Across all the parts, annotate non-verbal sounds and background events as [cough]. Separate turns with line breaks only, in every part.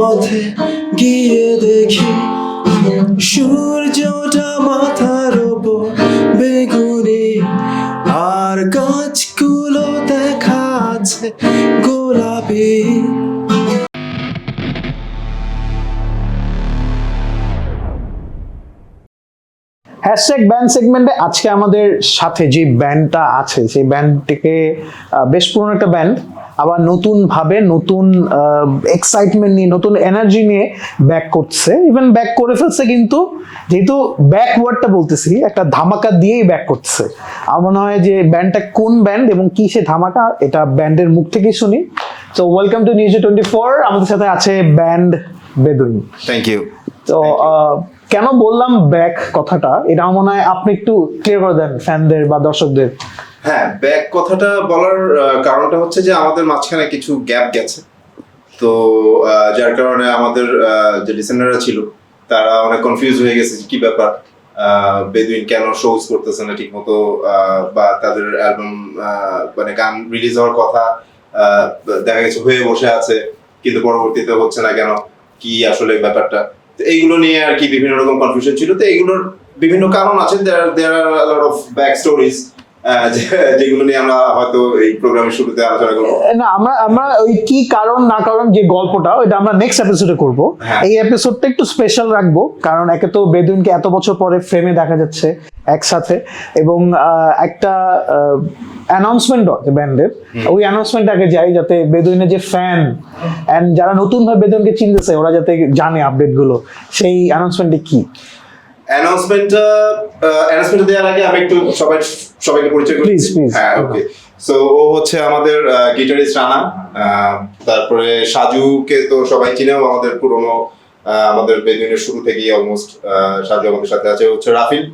পথে গিয়ে দেখি সূর্যটা মাথার ওপর বেগুনি। আর গাছগুলো দেখা আছে গোলাপি।
হ্যাশট্যাগ ব্যান্ড সেগমেন্টে আজকে আমাদের সাথে যে ব্যান্ডটা আছে, সেই ব্যান্ডটিকে বেশ পুরনো একটা ব্যান্ড আবার নতুন ভাবে নতুন এক্সাইটমেন্ট নিয়ে নতুন এনার্জি নিয়ে ব্যাক করছে। ইভেন ব্যাক করে ফেলছে কিন্তু যেহেতু ব্যাক ওয়ার্ডটা বলতেছি একটা ধামাকা দিয়েই ব্যাক করছে। আমার মনে হয় যে ব্যান্ডটা কোন ব্যান্ড এবং কি সে ধামাকা এটা ব্যান্ডের মুখ থেকেই শুনি। তো welcome to news twenty four আমাদের সাথে আছে ব্যান্ড বেদুইন।
থ্যাংক ইউ
তো কেন বললাম ব্যাক কথাটা? এটা মনে হয় আপনি একটু ক্লিয়ার করে দেন ফ্যানদের বা দর্শকদের।
হ্যাঁ ব্যাক কথাটা বলার কারণটা হচ্ছে যে আমাদের মাঝখানে কিছু গ্যাপ গেছে। তো যার কারণে আমাদের যে লিসেনাররা ছিল, তারা অনেক কনফিউজ হয়ে গেছে কি ব্যাপার বেদুইন কেন শোজ করতেছে না ঠিক মতো বা তাদের অ্যালবাম মানে গান রিলিজ হওয়ার কথা দেখা গেছে হয়ে বসে আছে, কিন্তু পরবর্তীতে হচ্ছে না কেন, কি আসলে ব্যাপারটা? এইগুলো নিয়ে আর কি বিভিন্ন রকম কনফিউশন ছিল। তো এইগুলোর বিভিন্ন কারণ আছে। There there are lot of back stories যেগুলো নিয়ে আমরা হয়তো এই প্রোগ্রামের শুরুতে আলোচনা করব।
না আমরা আমরা ওই কি কারণ না কারণ যে গল্পটা ওইটা আমরা নেক্সট এপিসোডে করব।
হ্যাঁ।
এই এপিসোডটা একটু স্পেশাল রাখব কারণ একে তো বেদুইনকে এত বছর পরে ফ্রেমে দেখা যাচ্ছে। একসাথে এবং একটা অ্যানাউন্সমেন্ট আছে ব্যান্ডের ওই অ্যানাউন্সমেন্ট আগে যাই যাতে বেদুইনের যে ফ্যান এন্ড যারা নতুন ভাবে বেদুইনকে চিনতেছে ওরা যাতে জানে আপডেটগুলো সেই অ্যানাউন্সমেন্টে কি?
অ্যানাউন্সমেন্টটা অ্যানাউন্সমেন্ট দেওয়ার আগে আমি একটু সবাই সবাইকে পরিচয় করি।
Please, please.
হ্যাঁ ওকে সো ও হচ্ছে আমাদের গিটারিস্ট রানা তারপরে সাজুকে তো সবাই চিনেও আমাদের পুরনো আমাদের বেদুইনের শুরু থেকেই অলমোস্ট সাজু আমাদের সাথে আছে। হচ্ছে রাফিল।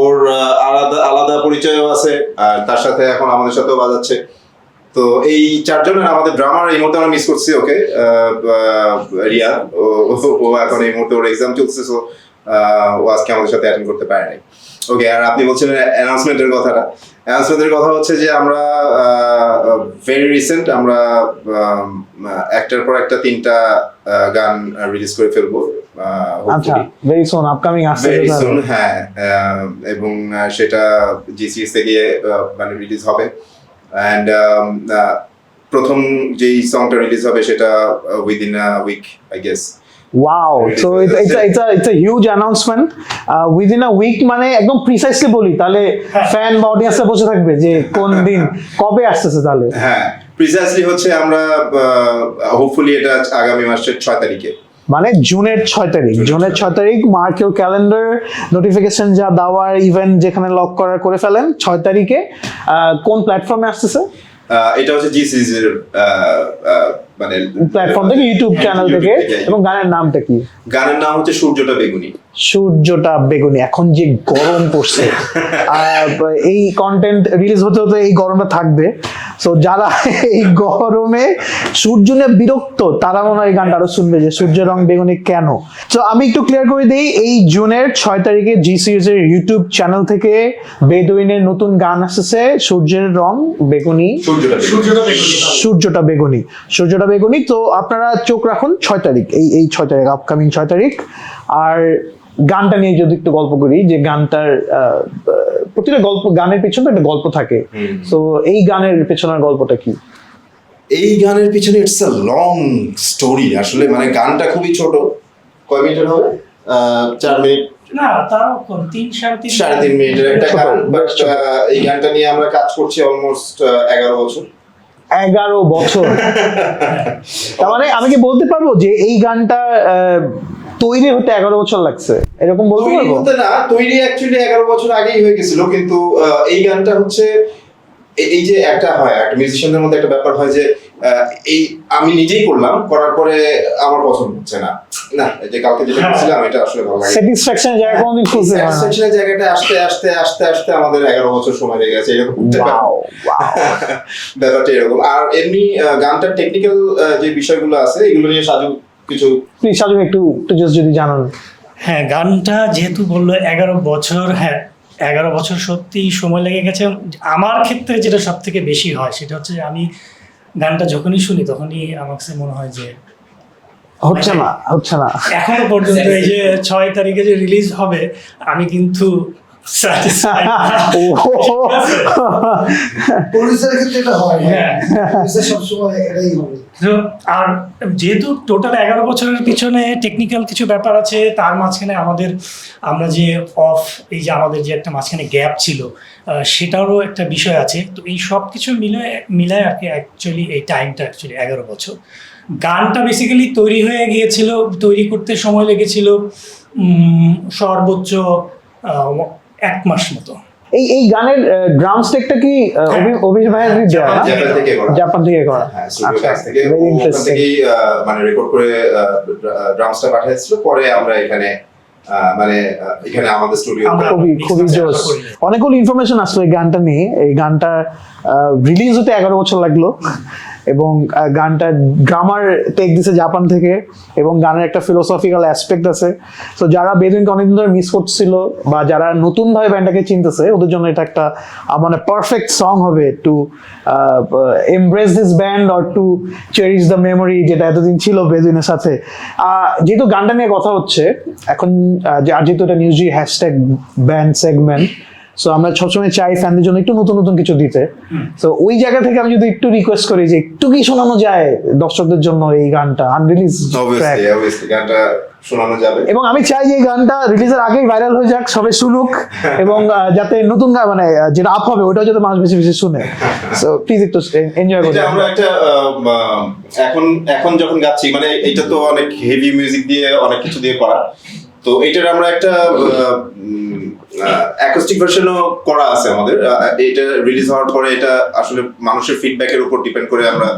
ওর আলাদা আলাদা পরিচয়ও আছে, আর তার সাথে এখন আমাদের সাথেও বাজাচ্ছে। তো এই চারজনের, আমাদের ড্রামার এই মুহূর্তে আমরা মিস করছি ওকে রিয়া। ও এখন এই মুহূর্তে ওর এক্সাম চলছে সো ও আজকে আমাদের সাথে অ্যাটেন্ড করতে পারে নাই ওকে, আর আপনি বলছিলেন অ্যানাউন্সমেন্টের কথাটা। অ্যানাউন্সমেন্টের কথা হচ্ছে যে আমরা ভেরি রিসেন্ট আমরা একটার পর একটা তিনটা গান রিলিজ করে ফেলব।
আচ্ছা। ভেরি সোন আপকামিং আসছে
ভেরি সুন হ্যাঁ আহ, এবং সেটা জিসিএস থেকে আহ, মানে রিলিজ হবে। অ্যান্ড প্রথম যেই সংটা রিলিজ হবে সেটা within a week I guess
wow so it's it's it's a huge announcement within a week মানে একদম প্রিসাইসলি বলি তাহলে ফ্যান বা অডিয়েন্সে বসে থাকবে যে কোন [laughs] দিন কবে আসতেছে তাহলে?
হ্যাঁ প্রিসাইসলি হচ্ছে আমরা হোপফুলি এটা আগামী মাসের ছয় তারিখে।
মানে জুনের ছয় তারিখ। জুনের ছয় তারিখ মার্কেও ক্যালেন্ডার নোটিফিকেশন যা দেওয়ার ইভেন্ট যেখানে লক করার করে ফেলেন, ছয় তারিখে কোন প্ল্যাটফর্মে আসতেছে?
এটা হচ্ছে জি সিরিজের মানে
প্ল্যাটফর্ম থেকে ইউটিউব চ্যানেল থেকে। এবং গানের নামটা কি?
গানের নাম হচ্ছে সূর্যটা বেগুনি।
সূর্যটা বেগুনি। এখন যে গরম পড়ছে [laughs] এই কন্টেন্ট রিলিজ হতে হতে এই গরমটা থাকবে। সো যারা [laughs] এই গরমে সূর্য নিয়ে বিরক্ত তারা মনে হয় গানটা আরও শুনবে যে সূর্য রং বেগুনি কেন? তো আমি একটু ক্লিয়ার করে দিই এই জুনের ছয় তারিখে জি সিরিজের ইউটিউব চ্যানেল থেকে বেদুইনের নতুন গান আসতেছে সূর্যের রং বেগুনি।
সূর্যটা বেগুনি।
সূর্যটা বেগুনি। সূর্যটা বেগুনি তো আপনারা চোখ রাখুন ছয় তারিখ এই এই ছয় তারিখ আপকামিং ছয় তারিখ। আর গানটা নিয়ে যদি একটু গল্প করি যে গানটার প্রতিটা গল্প গানের পিছনে একটা গল্প থাকে। তো এই গানের পেছনের গল্পটা কি?
এই গানের পিছনে ইটস আ লং স্টোরি আসলে মানে গানটা খুবই ছোট। কয় মিনিটের হবে? আহ, চার মিনিট।
না তাও কম তিন সাড়ে তিন
সাড়ে তিন মিনিটের একটা গান। বাট এই গানটা নিয়ে আমরা কাজ করছি অলমোস্ট এগারো বছর।
এগারো বছর। তার মানে আমি কি বলতে পারব যে এই গানটা আহ, তৈরি হতে এগারো বছর লাগছে? এরকম বলতে পারব?
না তৈরি অ্যাকচুয়ালি এগারো বছর আগেই হয়ে গেছিল কিন্তু আহ, এই গানটা হচ্ছে এই যে একটা হয় একটা মিউজিশিয়ানদের মধ্যে একটা ব্যাপার হয় যে আহ, এই আমি নিজেই করলাম করার পরে আমার পছন্দ হচ্ছে না। না যে কালকে যেটা
হ্যাঁ।
করছিলাম এটা আসলে ভালো লাগে
স্যাটিসফ্যাকশন জায়গা কোনোদিন খুঁজতে হয় না।
জায়গাটা আসতে আসতে আসতে আসতে আমাদের এগারো বছর সময় লেগে গেছে এরকম. [laughs] ব্যাপারটা এরকম। আর এমনি গানটার টেকনিক্যাল যে বিষয়গুলো আছে এগুলো নিয়ে সাজু কিছু
সাজু একটু একটু যদি জানান।
হ্যাঁ গানটা যেহেতু বলল এগারো বছর হ্যাঁ এগারো বছর সত্যি সময় লেগে গেছে। আমার ক্ষেত্রে যেটা সব থেকে বেশি হয় সেটা হচ্ছে যে আমি গানটা যখনই শুনি তখনই আমার কাছে মনে হয় যে
হচ্ছে না হচ্ছে না।
এখনও পর্যন্ত এই যে ছয় তারিখে যে রিলিজ হবে আমি কিন্তু [laughs]
ক্ষেত্রে এটা হয়
হ্যাঁ।
সবসময় এটাই হবে
আর যেহেতু টোটাল এগারো বছরের পিছনে টেকনিক্যাল কিছু ব্যাপার আছে তার মাঝখানে আমাদের আমরা যে অফ এই যে আমাদের যে একটা মাঝখানে গ্যাপ ছিল সেটারও একটা বিষয় আছে। তো এই সব কিছু মিলে মিলায় আর কি অ্যাকচুয়ালি এই টাইমটা অ্যাকচুয়ালি এগারো বছর। গানটা বেসিক্যালি তৈরি হয়ে গিয়েছিল তৈরি করতে সময় লেগেছিল সর্বোচ্চ এক মাস মতো।
এই এই গানের ড্রাম স্টেকটা কি অভি- অভিষ ভাইয়ের দেওয়া না
জাপান থেকে করা।
জাপান থেকে করা।
হ্যাঁ
আচ্ছা
থেকে। মানে রেকর্ড করে ড্রামসটা পাঠিয়েছিল পরে আমরা এখানে আহ, মানে এখানে আমাদের স্টুডিও
খুবই খুবই জোস অনেকগুলো ইনফরমেশন আসলো এই গানটা নিয়ে। এই গানটা রিলিজ হতে এগারো বছর লাগল। এবং আহ, গানটা ড্রামার টেক দিছে জাপান থেকে এবং গানের একটা ফিলোসফিক্যাল অ্যাসপেক্ট আছে। তো যারা বেদুইনকে অনেকদিন ধরে মিস করছিল বা যারা নতুনভাবে ব্যান্ডটাকে চিনতেছে ওদের জন্য এটা একটা মানে পারফেক্ট সং হবে to embrace this band or to cherish the memory যেটা এতদিন ছিল বেদুইনের সাথে। যেহেতু গানটা নিয়ে কথা হচ্ছে এখন যেহেতু এটা নিউজি হ্যাশট্যাগ ব্যান্ড সেগমেন্ট সো আমরা সবসময় চাই ফ্যানদের জন্য একটু নতুন নতুন কিছু দিতে। তো ওই জায়গা থেকে আমি যদি একটু রিকোয়েস্ট করি যে একটু কি শোনানো যায় দর্শকদের জন্য এই গানটা আনরিলিজ
গানটা শোনানো যাবে।
এবং আমি চাই যে এই গানটা রিলিজের আগেই ভাইরাল হয়ে যাক সবাই শুনুক এবং যাতে নতুন গান মানে যেটা আপ হবে ওটাও যাতে মানুষ বেশি বেশি শুনে। সো প্লিজ একটু এনজয় করুন।
আমরা একটা এখন এখন যখন গাচ্ছি মানে এটা তো অনেক হেভি মিউজিক দিয়ে অনেক কিছু দিয়ে করা। তো এটার আমরা একটা অ্যাকোস্টিক ভার্সনও করা আছে আমাদের। এটা রিলিজ হওয়ার পরে এটা আসলে মানুষের ফিডব্যাকের উপর ডিপেন্ড করে আমরা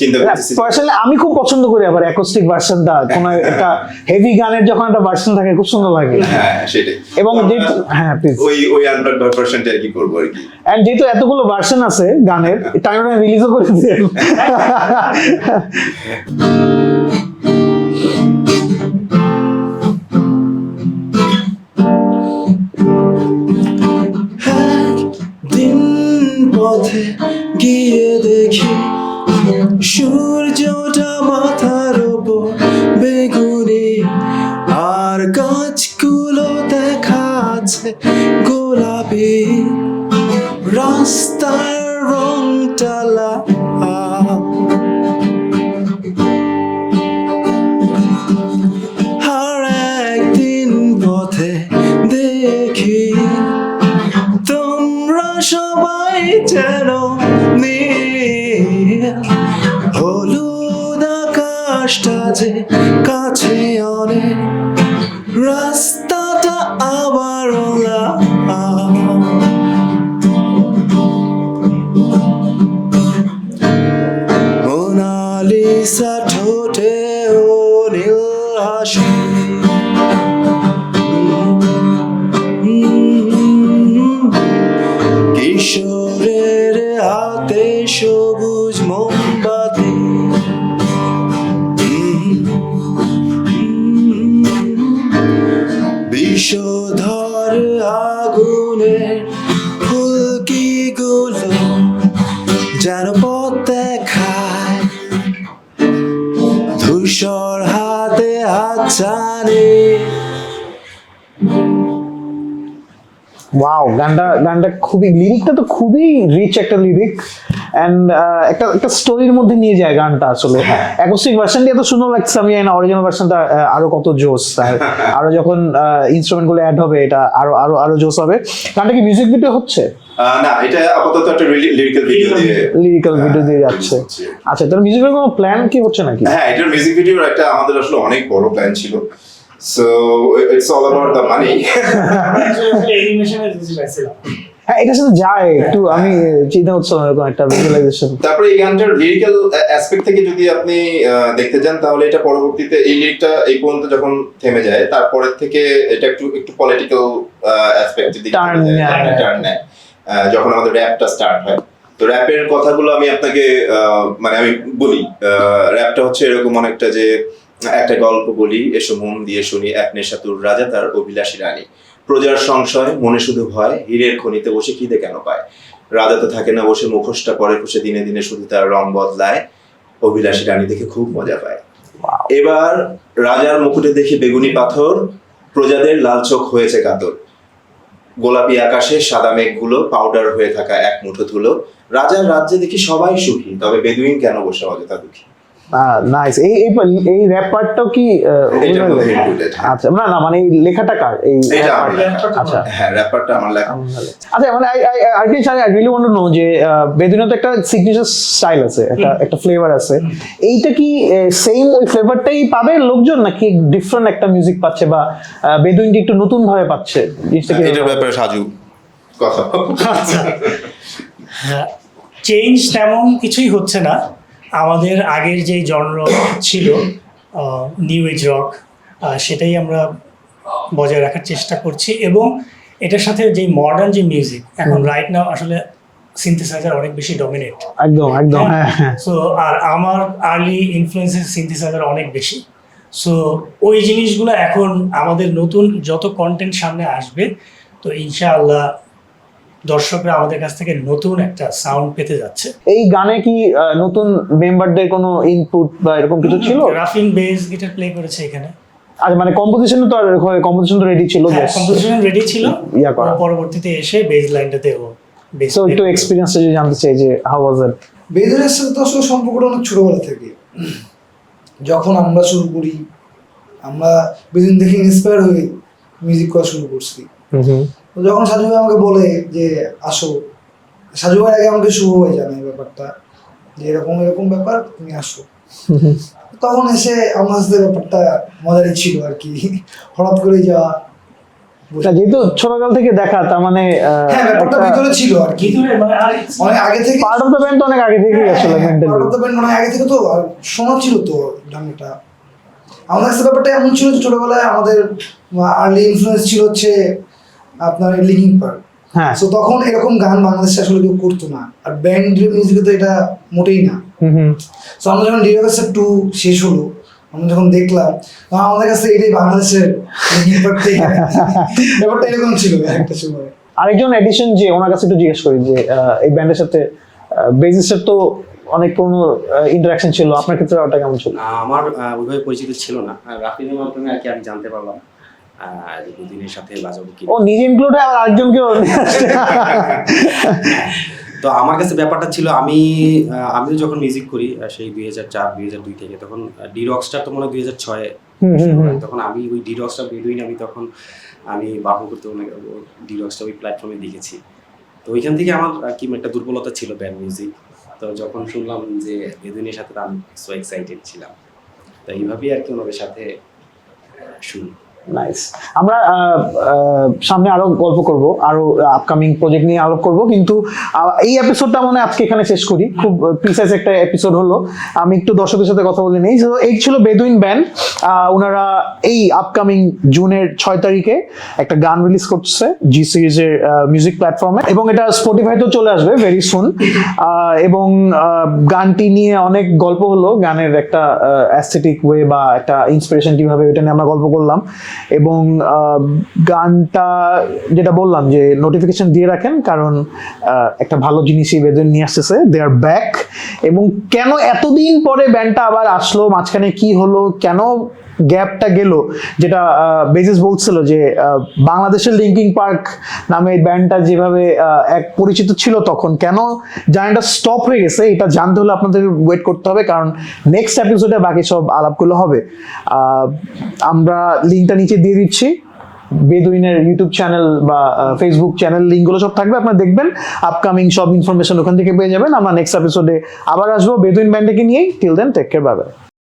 চিন্তা করতেছি।
পার্সোনালি আমি খুব পছন্দ করি আবার অ্যাকোস্টিক ভার্সনটা কোন একটা হেভি গানের যখন একটা ভার্সন থাকে খুব সুন্দর লাগে।
হ্যাঁ সেটাই।
এবং হ্যাঁ প্লিজ
ওই ওই আনপ্লাগ ভার্সনটা আর কি করব আর কি।
এন্ড যেহেতু এতগুলো ভার্সন আছে গানের টাইম রিলিজও করে দিন
গিয়ে দেখি সূর্যটা মাথার ওপর বেগুনি। আর গাছগুলো দেখা আছে গোলাপি। রাস্তার রংটা কাছে অনেক রাস্তাটা
গানটা গানটা খুবই লিরিকটা তো খুবই রিচ একটা লিরিক এন্ড একটা একটা স্টোরির মধ্যে নিয়ে যায় গানটা আসলে। অ্যাকোস্টিক ভার্সনটি এত সুন্দর লাগছে আমি জানি না অরিজিনাল ভার্সনটা আরও কত জোস আর [laughs] আরও যখন ইনস্ট্রুমেন্টগুলো অ্যাড হবে এটা আরও আরও আরও জোস হবে। গানটা কি মিউজিক ভিডিও হচ্ছে?
না এটা আপাতত একটা লিরিক্যাল ভিডিও দিয়ে
লিরিক্যাল ভিডিও দিয়ে যাচ্ছে। আচ্ছা তার মিউজিক কোনো প্ল্যান কি হচ্ছে নাকি?
হ্যাঁ এটার মিউজিক ভিডিওর একটা আমাদের আসলে অনেক বড় প্ল্যান ছিল। So it's all about the money
অ্যানিমেশনের বুঝি পাইছিলাম
হ্যাঁ এটার সাথে যায় একটু আমি চিন্তা করছিলাম এরকম একটা ভিজুয়ালাইজেশন
তারপরে এই গানটার লিরিক্যাল অ্যাসপেক্ট থেকে যদি আপনি আহ, দেখতে যান তাহলে এটা পরবর্তীতে এই লিরিকটা এই পর্যন্ত যখন থেমে যায় তারপরের থেকে এটা একটু একটু পলিটিক্যাল অ্যাসপেক্ট
নেয়।
টার্ন নেয়। আহ, যখন আমাদের র্যাপটা স্টার্ট হয়। তো র্যাপের কথাগুলো আমি আপনাকে আহ, মানে আমি বলি র্যাপটা হচ্ছে এরকম অনেকটা যে একটা গল্প বলি এসো মন দিয়ে শুনি এক নেশাতুর রাজা তার অভিলাষী রানী। প্রজার সংশয় মনে শুধু ভয় হীরের খনিতে বসে খিদে কেন পায়? রাজা তো থাকে না বসে মুখোশটা পরে খুশে দিনে দিনে শুধু তার রং বদলায় অভিলাষী রানী দেখে খুব মজা পায়। এবার রাজার মুকুটে দেখি বেগুনি পাথর প্রজাদের লাল চোখ হয়েছে কাতর। গোলাপি আকাশে সাদা মেঘগুলো পাউডার হয়ে থাকা এক মুঠো ধুলো। রাজার রাজ্যে দেখি সবাই সুখী তবে বেদুইন কেন বসে অযথা দুঃখী?
নাইস এই এই এই র্যাপ পার্টটাও কি
হ্যাঁ।
আচ্ছা না না মানে এই লেখাটা কার? এই। আচ্ছা।
হ্যাঁ র্যাপারটা আমার লেখা।
আচ্ছা মানে আর কি I really want to know যে তো একটা সিগনেচার স্টাইল আছে একটা একটা ফ্লেভার আছে। এইটা কি সেম ওই ফ্লেভারটাই পাবে লোকজন নাকি ডিফারেন্ট একটা মিউজিক পাচ্ছে বা আহ, বেদুইন কি একটু নতুন ভাবে পাচ্ছে? জিনিসটা কি
এটার ব্যাপারে সাজু। কথা
আচ্ছা। হ্যাঁ চেঞ্জ তেমন কিছুই হচ্ছে না। আমাদের আগের যে জনর ছিল নিউ এজ রক সেটাই আমরা বজায় রাখার চেষ্টা করছি এবং এটার সাথে যে মডার্ন যে মিউজিক এখন রাইট নাও আসলে সিনথেসাইজার অনেক বেশি ডমিনেট
একদম একদম হ্যাঁ? হ্যাঁ
সো আর আমার আর্লি ইনফ্লুয়েন্সের সিনথেসাইজার অনেক বেশি। সো ওই জিনিসগুলো এখন আমাদের নতুন যত কন্টেন্ট সামনে আসবে তো ইনশাআল্লাহ দর্শকরা আমাদের কাছ থেকে নতুন একটা সাউন্ড পেতে যাচ্ছে।
এই গানে কি নতুন মেম্বারদের কোনো ইনপুট বা এরকম কিছু ছিল?
রাফিন বেস গিটার প্লে করেছে এখানে।
আচ্ছা মানে কম্পোজিশন তো আর কম্পোজিশন তো রেডি ছিল
কম্পোজিশন রেডি ছিল।
ইয়া করা।
পরবর্তীতে এসে বেস লাইনটাতে ও বেস
তো একটু এক্সপিরিয়েন্সটা যদি জানতে চাই যে হাউ ওয়াজ ইট
বেদনের সাথে তো আসলে সম্পর্কটা অনেক ছোটবেলা থেকে। যখন আমরা শুরু করি আমরা বেদিন দেখে ইন্সপায়ার হয়ে মিউজিক করা শুরু করছি। যখন সাজু ভাই আমাকে বলে যে আসো। সাজু ভাই আগে আমাকে শুভ ভাই জানায় ব্যাপারটা যে এরকম এরকম ব্যাপার তুমি আসো। [laughs] তখন এসে আমার সাথে ব্যাপারটা মজারই ছিল আর কি। হঠাৎ করে যাওয়া
যেহেতু ছোটকাল থেকে দেখা তার মানে
হ্যাঁ ব্যাপারটা ভিতরে ছিল আর কি।
মানে আর
অনেক আগে থেকে
পার্ট অফ দ্য ব্যান্ড অনেক আগে থেকেই আসলে মেন্টালি
মানে আগে থেকে তো আর শোনা ছিল তো গানটা আমাদের কাছে ব্যাপারটা এমন ছিল ছোটবেলায় আমাদের আর্লি ইনফ্লুয়েন্স ছিল হচ্ছে আপনার লিঙ্কিং পার্ক
হ্যাঁ।
সো তখন এরকম গান বাংলাদেশে আসলে কেউ করতো না। আর ব্যান্ড মিউজিকে তো এটা মোটেই না।
হুম হুম।
সো আমরা যখন ডিওএসএর টু শেষ হলো আমরা যখন দেখলাম আমাদের কাছে এটাই বাংলাদেশের ব্যাপারটা এরকম ছিল একটা সময়।
আরেকজন এডিশন যে ওনার কাছে একটু জিজ্ঞেস করি যে আহ, এই ব্যান্ডের সাথে বেজিসের তো অনেক কোনো ইন্টারাকশন ছিল। আপনার ক্ষেত্রে ওটা কেমন ছিল?
আমার ওইভাবে পরিচিত ছিল না। আর রাফিনের মাধ্যমে আর কি আমি জানতে পারলাম। সাথে বাজাবো কি
ও নিজে ইনক্লুড হয়। আর
তো আমার কাছে ব্যাপারটা ছিল আমি আমিও যখন মিউজিক করি সেই দুই হাজার চার দুই হাজার দুই থেকে তখন ডি রকস্টার তো মনে হয় দুই হাজার ছয়ে। তখন আমি ওই ডি রকস্টার বেদুইন আমি তখন আমি বাহু করতে ডি রকস্টার ওই প্ল্যাটফর্মে দেখেছি। তো ওইখান থেকে আমার কি একটা দুর্বলতা ছিল ব্যান্ড মিউজিক তো যখন শুনলাম যে বেদুইনের সাথে আমি সো এক্সাইটেড ছিলাম। তো এইভাবেই আর কি ওনাদের সাথে শুনি।
নাইস আমরা সামনে আরও গল্প করব, আরও আপকামিং প্রজেক্ট নিয়ে আলোপ করব, কিন্তু এই এপিসোডটা মনে আজকে এখানে শেষ করি। খুব প্রিসাইজ একটা এপিসোড হলো। আমি একটু দর্শকের সাথে কথা বলে নিই। এই ছিল বেদুইন ব্যান্ড। ওনারা এই আপকামিং জুনের ছয় তারিখে একটা গান রিলিজ করছে জি সিরিজের মিউজিক প্ল্যাটফর্মে এবং এটা স্পটিফাইতেও চলে আসবে ভেরি সুন এবং গানটি নিয়ে অনেক গল্প হলো। গানের একটা অ্যাস্থেটিক ওয়ে বা একটা ইন্সপিরেশন কীভাবে এটা নিয়ে আমরা গল্প করলাম। এবং গানটা যেটা বললাম যে নোটিফিকেশন দিয়ে রাখেন, কারণ একটা ভালো জিনিসই বেদন নিয়ে আসতেছে দে আর ব্যাক এবং কেন এতদিন পরে ব্যান্ডটা আবার আসলো, মাঝখানে কি হলো, কেন গ্যাপটা গেল, যেটা বেজিস বলছিল যে বাংলাদেশের লিঙ্কিং পার্ক নামে এই ব্যান্ডটা যেভাবে এক পরিচিত ছিল তখন, কেন জার্নিটা স্টপ হয়ে গেছে, এটা জানতে হলে আপনাদের ওয়েট করতে হবে, কারণ নেক্সট এপিসোডে বাকি সব আলাপগুলো হবে। আমরা লিঙ্কটা নিচে দিয়ে দিচ্ছি বেদুইনের ইউটিউব চ্যানেল বা ফেসবুক চ্যানেল লিঙ্কগুলো সব থাকবে, আপনারা দেখবেন আপকামিং সব ইনফরমেশন ওখান থেকে পেয়ে যাবেন, আমরা নেক্সট এপিসোডে আবার আসব বেদুইন ব্যান্ডকে নিয়েই till then take care bye